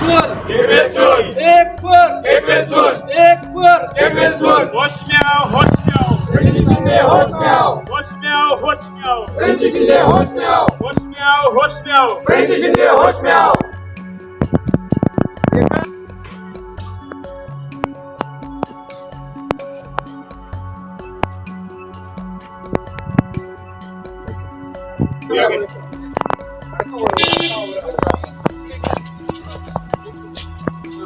Ekber! Ekber! Ekber! Ekber! Ekber! Ekber! Hoşmiao, hoşmiao. Öncüsünde hoşmiao. Hoşmiao, hoşmiao. Öncüsünde hoşmiao. Hoşmiao, hoşmiao. Öncüsünde hoşmiao. Yeah.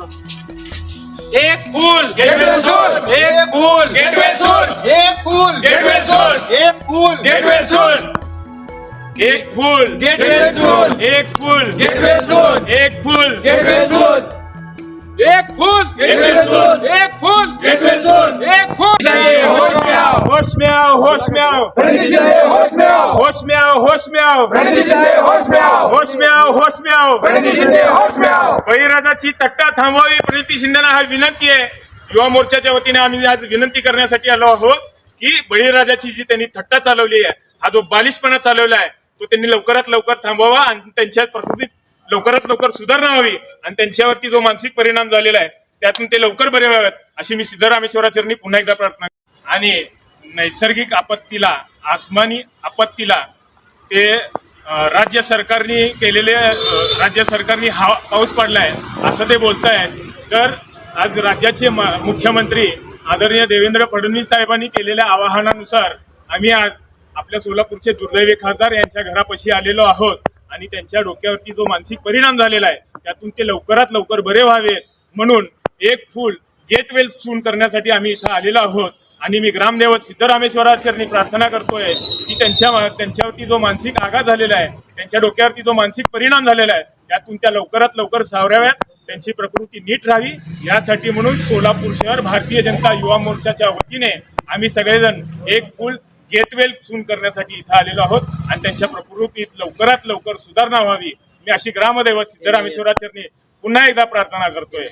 एक फूल gateway सोन एक फूल gateway सोन एक फूल gateway सोन एक फूल gateway सोन एक फूल गेटवे सोन एक फूल गेटवे सोन एक फूल गेटवे सोन एक फूल गेटवे सोन एक फूल गेटवे सोन एक फूल होश में आओ होश में आओ होश में आओ होश में आओ होश में आओ होश में आओ होश में आओ आओ होश में आओ। शिंदे होश में आओ। बळीराजाची तट्टा थांबवावी प्रणिती शिंदेना हा विनंती आहे. युवा मोर्चाच्या वतीने आम्ही आज विनंती करण्यासाठी आलो आहोत की बळीराजाची जी त्यांनी थट्टा चालवली आहे हा जो बालिशपणा चालवला आहे तो त्यांनी लवकरात लवकर थांबवावा आणि त्यांच्या प्रकृतीत लवकरात लवकर सुधारणा व्हावी आणि त्यांच्यावरती जो मानसिक परिणाम झालेला आहे त्यातून ते लवकर बरे व्हावेत अशी मी सिद्धरामेश्वराचरणी पुन्हा एकदा प्रार्थना आणि नैसर्गिक आपत्तीला आसमानी आपत्तीला ते राज्य सरकारने केलेले राज्य सरकारने हा पाऊस पडला आहे असं ते बोलत आहेत तर आज राज्याचे म- मुख्यमंत्री आदरणीय देवेंद्र फडणवीस साहेबांनी केलेल्या आवाहनानुसार आम्ही आज आपल्या सोलापूरचे दुर्दैवी खासदार यांच्या घरापाशी आलेलो आहोत आणि त्यांच्या डोक्यावरती जो मानसिक परिणाम झालेला आहे त्यातून ते लवकरात लवकर बरे व्हावे म्हणून एक फूल गेट वेल सून करण्यासाठी आम्ही इथं आलेलो आहोत. आणि मी ग्रामदेवत सिद्धरामेश्वराचरणी प्रार्थना करतोय की त्यांच्या त्यांच्यावरती जो मानसिक आघात झालेला आहे त्यांच्या डोक्यावरती जो मानसिक परिणाम झालेला आहे त्यातून त्या लवकरात लवकर सावराव्यात त्यांची प्रकृती नीट राहावी. यासाठी म्हणून सोलापूर शहर भारतीय जनता युवा मोर्चाच्या वतीने आम्ही सगळेजण एक पूल गेटवेल सून करण्यासाठी इथं आलेलो आहोत आणि त्यांच्या प्रकृतीत लवकरात लवकर सुधारणा व्हावी. मी अशी ग्रामदैवत सिद्धरामेश्वराचरणी पुन्हा एकदा प्रार्थना करतोय.